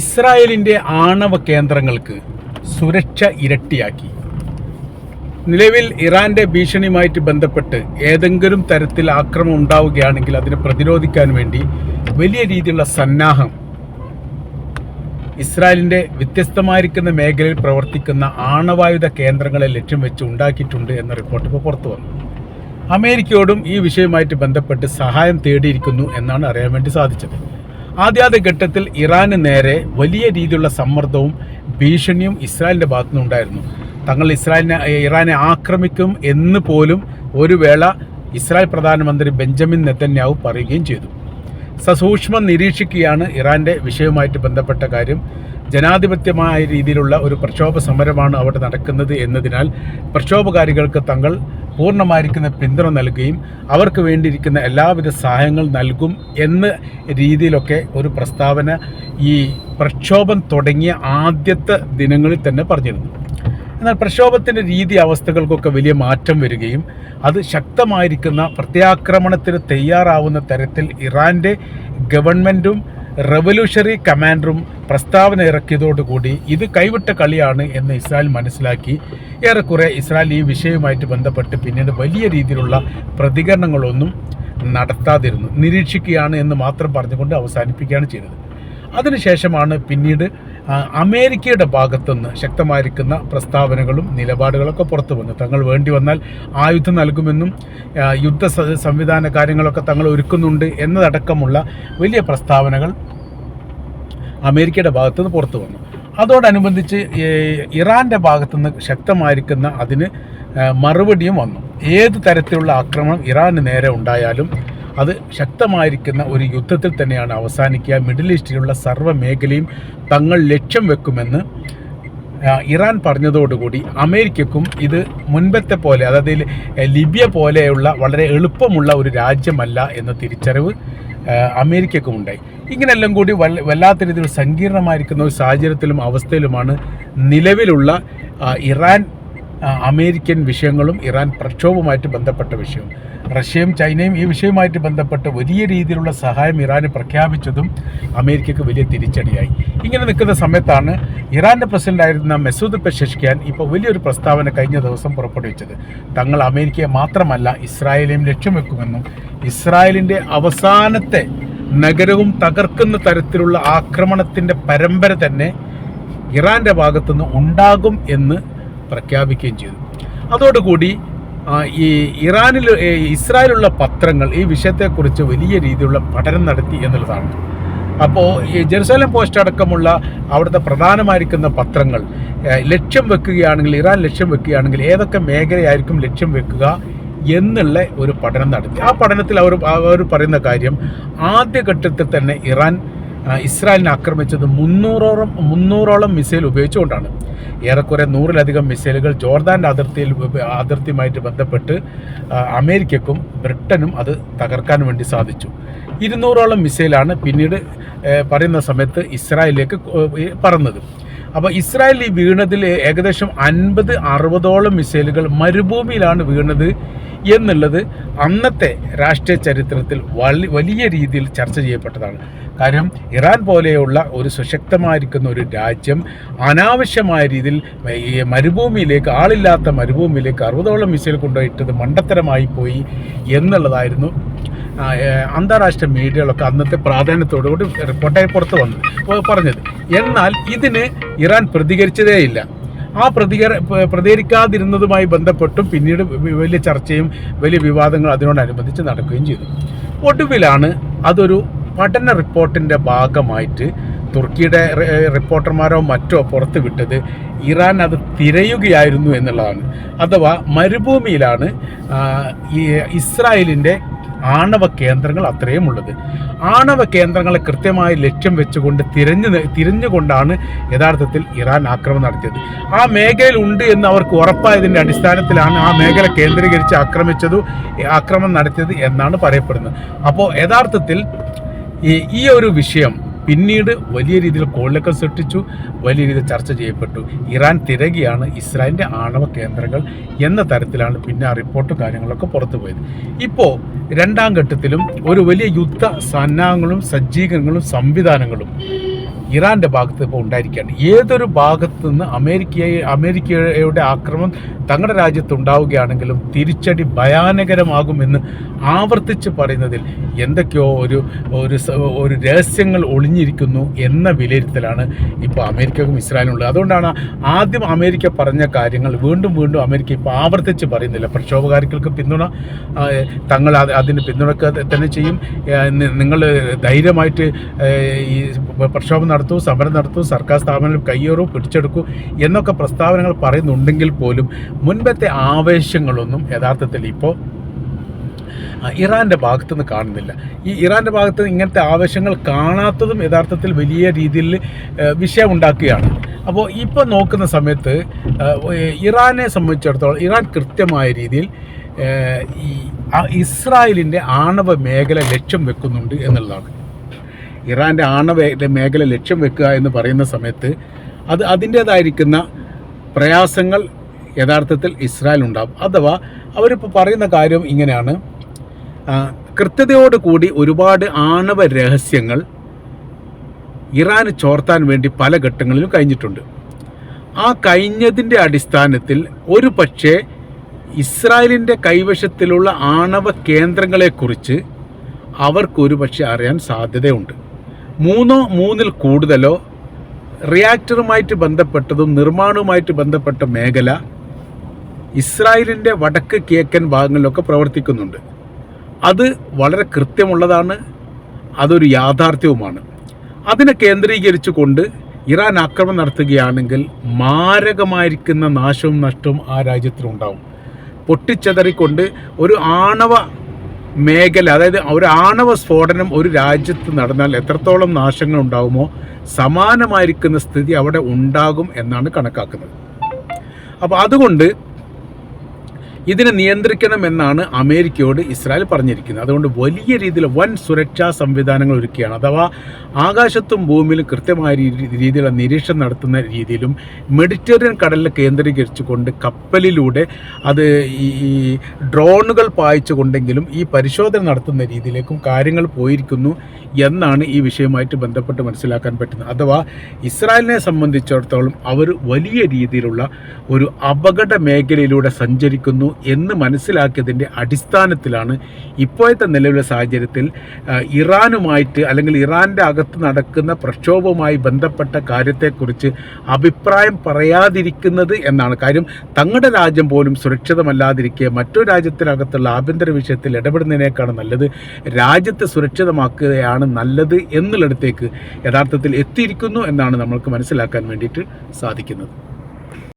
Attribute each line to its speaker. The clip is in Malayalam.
Speaker 1: ഇസ്രായേലിന്റെ ആണവ കേന്ദ്രങ്ങൾക്ക് സുരക്ഷ ഇരട്ടിയാക്കി. നിലവിൽ ഇറാന്റെ ഭീഷണിയുമായിട്ട് ബന്ധപ്പെട്ട് ഏതെങ്കിലും തരത്തിൽ ആക്രമണം ഉണ്ടാവുകയാണെങ്കിൽ അതിനെ പ്രതിരോധിക്കാൻ വേണ്ടി വലിയ രീതിയിലുള്ള സന്നാഹം ഇസ്രായേലിന്റെ വ്യത്യസ്തമായിരിക്കുന്ന മേഖലയിൽ പ്രവർത്തിക്കുന്ന ആണവായുധ കേന്ദ്രങ്ങളെ ലക്ഷ്യം വെച്ച് ഉണ്ടാക്കിയിട്ടുണ്ട് എന്ന റിപ്പോർട്ട് ഇപ്പോൾ പുറത്തു വന്നു. അമേരിക്കയോടും ഈ വിഷയവുമായിട്ട് ബന്ധപ്പെട്ട് സഹായം തേടിയിരിക്കുന്നു എന്നാണ് അറിയാൻ വേണ്ടി സാധിച്ചത്. ആദ്യാദ്യ ഘട്ടത്തിൽ ഇറാന് നേരെ വലിയ രീതിയിലുള്ള സമ്മർദ്ദവും ഭീഷണിയും ഇസ്രായേലിന്റെ ഭാഗത്തുനിന്നുണ്ടായിരുന്നു. തങ്ങൾ ഇസ്രായേലിനെ ഇറാനെ ആക്രമിക്കും എന്ന് പോലും ഒരു വേള ഇസ്രായേൽ പ്രധാനമന്ത്രി ബെഞ്ചമിൻ നെതന്യാഹു പറയുകയും ചെയ്തു. സസൂക്ഷ്മം നിരീക്ഷിക്കുകയാണ് ഇറാന്റെ വിഷയവുമായിട്ട് ബന്ധപ്പെട്ട കാര്യം. ജനാധിപത്യമായ രീതിയിലുള്ള ഒരു പ്രക്ഷോഭ സമരമാണ് അവിടെ നടക്കുന്നത് എന്നതിനാൽ പ്രക്ഷോഭകാരികൾക്ക് തങ്ങൾ പൂർണമായിരിക്കുന്ന പിന്തുണ നൽകുകയും അവർക്ക് വേണ്ടിയിരിക്കുന്ന എല്ലാവിധ സഹായങ്ങൾ നൽകും എന്ന രീതിയിലൊക്കെ ഒരു പ്രസ്താവന ഈ പ്രക്ഷോഭം തുടങ്ങിയ ആദ്യത്തെ ദിനങ്ങളിൽ തന്നെ പറഞ്ഞിരുന്നു. എന്നാൽ പ്രക്ഷോഭത്തിന്റെ രീതി അവസ്ഥകൾക്കൊക്കെ വലിയ മാറ്റം വരികയും അത് ശക്തമായിരിക്കുന്ന പ്രത്യാക്രമണത്തിന് തയ്യാറാവുന്ന തരത്തിൽ ഇറാന്റെ ഗവൺമെന്റും റവല്യൂഷണറി കമാൻഡറും പ്രസ്താവന ഇറക്കിയതോടുകൂടി ഇത് കൈവിട്ട കളിയാണ് എന്ന് ഇസ്രായേൽ മനസ്സിലാക്കി. ഏറെക്കുറെ ഇസ്രായേൽ ഈ വിഷയവുമായിട്ട് ബന്ധപ്പെട്ട് പിന്നീട് വലിയ രീതിയിലുള്ള പ്രതികരണങ്ങളൊന്നും നടത്താതിരുന്നു. നിരീക്ഷിക്കുകയാണ് എന്ന് മാത്രം പറഞ്ഞുകൊണ്ട് അവസാനിപ്പിക്കുകയാണ് ചെയ്തത്. അതിനുശേഷമാണ് പിന്നീട് അമേരിക്കയുടെ ഭാഗത്തുനിന്ന് ശക്തമായിരിക്കുന്ന പ്രസ്താവനകളും നിലപാടുകളൊക്കെ പുറത്തു വന്നു. തങ്ങൾ വേണ്ടി വന്നാൽ ആയുധം നൽകുമെന്നും യുദ്ധ സംവിധാന കാര്യങ്ങളൊക്കെ തങ്ങൾ ഒരുക്കുന്നുണ്ട് എന്നതടക്കമുള്ള വലിയ പ്രസ്താവനകൾ അമേരിക്കയുടെ ഭാഗത്തുനിന്ന് പുറത്തു വന്നു. അതോടനുബന്ധിച്ച് ഇറാന്റെ ഭാഗത്തുനിന്ന് ശക്തമായിരിക്കുന്ന അതിന് മറുപടിയും വന്നു. ഏത് തരത്തിലുള്ള ആക്രമണം ഇറാന് നേരെ ഉണ്ടായാലും അത് ശക്തമായിരിക്കുന്ന ഒരു യുദ്ധത്തിൽ തന്നെയാണ് അവസാനിക്കുക. മിഡിൽ ഈസ്റ്റിലുള്ള സർവ മേഖലയും തങ്ങൾ ലക്ഷ്യം വെക്കുമെന്ന് ഇറാൻ പറഞ്ഞതോടുകൂടി അമേരിക്കക്കും ഇത് മുൻപത്തെ പോലെ അതായത് ലിബിയ പോലെയുള്ള വളരെ എളുപ്പമുള്ള ഒരു രാജ്യമല്ല എന്ന തിരിച്ചറിവ് അമേരിക്കക്കും ഉണ്ടായി ഇങ്ങനെല്ലാം കൂടി വല്ല വല്ലാത്ത രീതിയിൽ സങ്കീർണമായിരിക്കുന്ന ഒരു സാഹചര്യത്തിലും അവസ്ഥയിലുമാണ് നിലവിലുള്ള ഇറാൻ അമേരിക്കൻ വിഷയങ്ങളും ഇറാൻ പ്രക്ഷോഭവുമായിട്ട് ബന്ധപ്പെട്ട വിഷയവും. റഷ്യയും ചൈനയും ഈ വിഷയവുമായിട്ട് ബന്ധപ്പെട്ട് വലിയ രീതിയിലുള്ള സഹായം ഇറാന് പ്രഖ്യാപിച്ചതും അമേരിക്കയ്ക്ക് വലിയ തിരിച്ചടിയായി. ഇങ്ങനെ നിൽക്കുന്ന സമയത്താണ് ഇറാന്റെ പ്രസിഡന്റ് ആയിരുന്ന മെസൂദ് പെഷഷ്ഖാൻ ഇപ്പോൾ വലിയൊരു പ്രസ്താവന കഴിഞ്ഞ ദിവസം പുറപ്പെടുവിച്ചത്. തങ്ങൾ അമേരിക്കയെ മാത്രമല്ല ഇസ്രായേലിനെയും ലക്ഷ്യം വെക്കുമെന്നും ഇസ്രായേലിന്റെ അവസാനത്തെ നഗരവും തകർക്കുന്ന തരത്തിലുള്ള ആക്രമണത്തിന്റെ പരമ്പര തന്നെ ഇറാന്റെ ഭാഗത്തുനിന്ന് ഉണ്ടാകും എന്ന് പ്രഖ്യാപിക്കുകയും ചെയ്തു. അതോടുകൂടി ഈ ഇറാനിൽ ഇസ്രായേലുള്ള പത്രങ്ങൾ ഈ വിഷയത്തെക്കുറിച്ച് വലിയ രീതിയിലുള്ള പഠനം നടത്തി എന്നുള്ളതാണ്. അപ്പോൾ ഈ ജെറുസലേം പോസ്റ്റ് അടക്കമുള്ള അവിടുത്തെ പ്രധാനമായിരിക്കുന്ന പത്രങ്ങൾ ലക്ഷ്യം വെക്കുകയാണെങ്കിൽ ഇറാൻ ലക്ഷ്യം വെക്കുകയാണെങ്കിൽ ഏതൊക്കെ മേഖലയായിരിക്കും ലക്ഷ്യം വെക്കുക എന്നുള്ള ഒരു പഠനം നടത്തി. ആ പഠനത്തിൽ അവർ അവർ പറയുന്ന കാര്യം ആദ്യഘട്ടത്തിൽ തന്നെ ഇറാൻ ഇസ്രായേലിനെ ആക്രമിച്ചത് മുന്നൂറോളം മുന്നൂറോളം മിസൈൽ ഉപയോഗിച്ചുകൊണ്ടാണ്. ഏറെക്കുറെ നൂറിലധികം മിസൈലുകൾ ജോർദാന്റെ അതിർത്തിയിൽ അതിർത്തിയുമായിട്ട് ബന്ധപ്പെട്ട് അമേരിക്കക്കും ബ്രിട്ടനും അത് തകർക്കാൻ വേണ്ടി സാധിച്ചു. ഇരുന്നൂറോളം മിസൈലാണ് പിന്നീട് പറയുന്ന സമയത്ത് ഇസ്രായേലിലേക്ക് പറന്നത്. അപ്പോൾ ഇസ്രായേൽ ഈ വീണതിൽ ഏകദേശം അൻപത് അറുപതോളം മിസൈലുകൾ മരുഭൂമിയിലാണ് വീണത് എന്നുള്ളത് അന്നത്തെ രാഷ്ട്രീയ ചരിത്രത്തിൽ വലിയ വലിയ രീതിയിൽ ചർച്ച ചെയ്യപ്പെട്ടതാണ്. കാരണം ഇറാൻ പോലെയുള്ള ഒരു സുശക്തമായിരിക്കുന്ന ഒരു രാജ്യം അനാവശ്യമായ രീതിയിൽ മരുഭൂമിയിലേക്ക് ആളില്ലാത്ത മരുഭൂമിയിലേക്ക് അറുപതോളം മിസൈൽ കൊണ്ടുപോയിട്ടത് മണ്ടത്തരമായി പോയി എന്നുള്ളതായിരുന്നു അന്താരാഷ്ട്ര മീഡിയകളൊക്കെ അന്നത്തെ പ്രാധാന്യത്തോടുകൂടി റിപ്പോർട്ടായി പുറത്തു വന്നു. പറഞ്ഞത് എന്നാൽ ഇതിന് ഇറാൻ പ്രതികരിച്ചതേയില്ല. ആ പ്രതികര പ്രതികരിക്കാതിരുന്നതുമായി ബന്ധപ്പെട്ടും പിന്നീട് വലിയ ചർച്ചയും വലിയ വിവാദങ്ങളും അതിനോടനുബന്ധിച്ച് നടക്കുകയും ചെയ്തു. ഒടുവിലാണ് അതൊരു പഠന റിപ്പോർട്ടിന്റെ ഭാഗമായിട്ട് തുർക്കിയുടെ റിപ്പോർട്ടർമാരോ മറ്റോ പുറത്ത് വിട്ടത് ഇറാൻ അത് തിരയുകയായിരുന്നു എന്നുള്ളതാണ്. അഥവാ മരുഭൂമിയിലാണ് ഈ ഇസ്രായേലിന്റെ ആണവ കേന്ദ്രങ്ങൾ അത്രയും ഉള്ളത് ആണവ കേന്ദ്രങ്ങളെ കൃത്യമായി ലക്ഷ്യം വെച്ചുകൊണ്ട് തിരഞ്ഞു തിരിഞ്ഞുകൊണ്ടാണ് യഥാർത്ഥത്തിൽ ഇറാൻ ആക്രമണം നടത്തിയത്. ആ മേഖലയിൽ ഉണ്ട് എന്ന് അവർക്ക് ഉറപ്പായതിന്റെ അടിസ്ഥാനത്തിലാണ് ആ മേഖല കേന്ദ്രീകരിച്ച് ആക്രമിച്ചതു ആക്രമണം നടത്തിയത് എന്നാണ് പറയപ്പെടുന്നത്. അപ്പോൾ യഥാർത്ഥത്തിൽ ഈ ഒരു വിഷയം പിന്നീട് വലിയ രീതിയിൽ കോളിലൊക്കെ സൃഷ്ടിച്ചു വലിയ രീതിയിൽ ചർച്ച ചെയ്യപ്പെട്ടു. ഇറാൻ തിരകിയാണ് ഇസ്രായേലിന്റെ ആണവ കേന്ദ്രങ്ങൾ എന്ന തരത്തിലാണ് പിന്നെ ആ റിപ്പോർട്ടും കാര്യങ്ങളൊക്കെ പുറത്തു പോയത്. ഇപ്പോൾ രണ്ടാം ഘട്ടത്തിലും ഒരു വലിയ യുദ്ധ സന്നാഹങ്ങളും സജ്ജീകരണങ്ങളും സംവിധാനങ്ങളും ഇറാന്റെ ഭാഗത്ത് ഇപ്പോൾ ഉണ്ടായിരിക്കുകയാണ്. ഏതൊരു ഭാഗത്ത് നിന്ന് അമേരിക്കയെ അമേരിക്കയുടെ ആക്രമണം തങ്ങളുടെ രാജ്യത്ത് ഉണ്ടാവുകയാണെങ്കിലും തിരിച്ചടി ഭയാനകരമാകുമെന്ന് ആവർത്തിച്ച് പറയുന്നതിൽ എന്തൊക്കെയോ ഒരു ഒരു ഒരു രഹസ്യങ്ങൾ ഒളിഞ്ഞിരിക്കുന്നു എന്ന വിലയിരുത്തലാണ് ഇപ്പോൾ അമേരിക്കക്കും ഇസ്രായേലും ഉള്ളത് അതുകൊണ്ടാണ് ആദ്യം അമേരിക്ക പറഞ്ഞ കാര്യങ്ങൾ വീണ്ടും വീണ്ടും അമേരിക്ക ഇപ്പോൾ ആവർത്തിച്ച് പറയുന്നില്ല. പ്രക്ഷോഭകാരികൾക്ക് പിന്തുണ തങ്ങൾ അത് അതിന് പിന്തുണക്കുക തന്നെ ചെയ്യും. നിങ്ങൾ ധൈര്യമായിട്ട് ഈ പ്രക്ഷോഭം നടത്തൂ സമരം നടത്തൂ സർക്കാർ സ്ഥാപനങ്ങൾ കയ്യേറൂ പിടിച്ചെടുക്കൂ എന്നൊക്കെ പ്രസ്താവനകൾ പറയുന്നുണ്ടെങ്കിൽ പോലും മുൻപത്തെ ആവേശങ്ങളൊന്നും യഥാർത്ഥത്തിൽ ഇപ്പോൾ ഇറാന്റെ ഭാഗത്തു നിന്ന് കാണുന്നില്ല. ഈ ഇറാന്റെ ഭാഗത്ത് നിന്ന് ഇങ്ങനത്തെ ആവശ്യങ്ങൾ കാണാത്തതും യഥാർത്ഥത്തിൽ വലിയ രീതിയിൽ വിഷയം ഉണ്ടാക്കുകയാണ് അപ്പോൾ ഇപ്പോൾ നോക്കുന്ന സമയത്ത് ഇറാനെ സംബന്ധിച്ചിടത്തോളം ഇറാൻ കൃത്യമായ രീതിയിൽ ഈ ഇസ്രായേലിന്റെ ആണവ മേഖല ലക്ഷ്യം വെക്കുന്നുണ്ട് എന്നുള്ളതാണ്. ഇറാന്റെ ആണവ മേഖല ലക്ഷ്യം വെക്കുക എന്ന് പറയുന്ന സമയത്ത് അത് അതിന്റേതായിരിക്കുന്ന പ്രയാസങ്ങൾ യഥാർത്ഥത്തിൽ ഇസ്രായേൽ ഉണ്ടാകും അഥവാ അവരിപ്പോൾ പറയുന്ന കാര്യം ഇങ്ങനെയാണ്. കൃത്യതയോടുകൂടി ഒരുപാട് ആണവ രഹസ്യങ്ങൾ ഇറാൻ ചോർത്താൻ വേണ്ടി പല ഘട്ടങ്ങളിലും കഴിഞ്ഞിട്ടുണ്ട്. ആ കഴിഞ്ഞതിന്റെ അടിസ്ഥാനത്തിൽ ഒരു പക്ഷേ ഇസ്രായേലിന്റെ കൈവശത്തിലുള്ള ആണവ കേന്ദ്രങ്ങളെക്കുറിച്ച് അവർക്കൊരു പക്ഷേ അറിയാൻ സാധ്യതയുണ്ട്. മൂന്നോ മൂന്നിൽ കൂടുതലോ റിയാക്ടറുമായിട്ട് ബന്ധപ്പെട്ടതും നിർമ്മാണവുമായിട്ട് ബന്ധപ്പെട്ട മേഖല ഇസ്രായേലിന്റെ വടക്ക് കിഴക്കൻ ഭാഗങ്ങളിലൊക്കെ പ്രവർത്തിക്കുന്നുണ്ട്. അത് വളരെ കൃത്യമുള്ളതാണ് അതൊരു യാഥാർത്ഥ്യവുമാണ്. അതിനെ കേന്ദ്രീകരിച്ചുകൊണ്ട് ഇറാൻ ആക്രമണം നടത്തുകയാണെങ്കിൽ മാരകമായിരിക്കുന്ന നാശവും നഷ്ടവും ആ രാജ്യത്തിനുണ്ടാവും. പൊട്ടിച്ചതറിക്കൊണ്ട് ഒരു ആണവ മേഖല അതായത് ഒരു ആണവ സ്ഫോടനം ഒരു രാജ്യത്ത് നടന്നാൽ എത്രത്തോളം നാശങ്ങൾ ഉണ്ടാകുമോ സമാനമായിരിക്കുന്ന സ്ഥിതി അവിടെ ഉണ്ടാകും എന്നാണ് കണക്കാക്കുന്നത്. അപ്പോൾ അതുകൊണ്ട് ഇതിനെ നിയന്ത്രിക്കണമെന്നാണ് അമേരിക്കയോട് ഇസ്രായേൽ പറഞ്ഞിരിക്കുന്നത്. അതുകൊണ്ട് വലിയ രീതിയിൽ വൻ സുരക്ഷാ സംവിധാനങ്ങൾ ഒരുക്കുകയാണ്. അഥവാ ആകാശത്തും ഭൂമിയിലും കൃത്യമായ രീതി- രീതിയിലുള്ള നിരീക്ഷണം നടത്തുന്ന രീതിയിലും മെഡിറ്ററേനിയൻ കടലിൽ കേന്ദ്രീകരിച്ചുകൊണ്ട് കപ്പലിലൂടെ അത് ഈ ഡ്രോണുകൾ പായിച്ചുകൊണ്ടെങ്കിലും ഈ പരിശോധന നടത്തുന്ന രീതിയിലേക്കും കാര്യങ്ങൾ പോയിരിക്കുന്നു എന്നാണ് ഈ വിഷയവുമായിട്ട് ബന്ധപ്പെട്ട് മനസ്സിലാക്കാൻ പറ്റുന്നത്. അഥവാ ഇസ്രായേലിനെ സംബന്ധിച്ചിടത്തോളം അവർ വലിയ രീതിയിലുള്ള ഒരു അപകട മേഖലയിലൂടെ സഞ്ചരിക്കുന്നു എന്ന് മനസ്സിലാക്കിയതിന്റെ അടിസ്ഥാനത്തിലാണ് ഇപ്പോഴത്തെ നിലവിലെ സാഹചര്യത്തിൽ ഇറാനുമായിട്ട് അല്ലെങ്കിൽ ഇറാന്റെ അകത്ത് നടക്കുന്ന പ്രക്ഷോഭവുമായി ബന്ധപ്പെട്ട കാര്യത്തെക്കുറിച്ച് അഭിപ്രായം പറയാതിരിക്കുന്നത് എന്നാണ് കാര്യം. തങ്ങളുടെ രാജ്യം പോലും സുരക്ഷിതമല്ലാതിരിക്കെ മറ്റൊരു രാജ്യത്തിനകത്തുള്ള ആഭ്യന്തര വിഷയത്തിൽ ഇടപെടുന്നതിനേക്കാണ് നല്ലത് രാജ്യത്തെ സുരക്ഷിതമാക്കുകയാണ് നല്ലത് എന്നുള്ളിടത്തേക്ക് യഥാർത്ഥത്തിൽ എത്തിയിരിക്കുന്നു എന്നാണ് നമ്മൾക്ക് മനസ്സിലാക്കാൻ വേണ്ടിയിട്ട് സാധിക്കുന്നത്.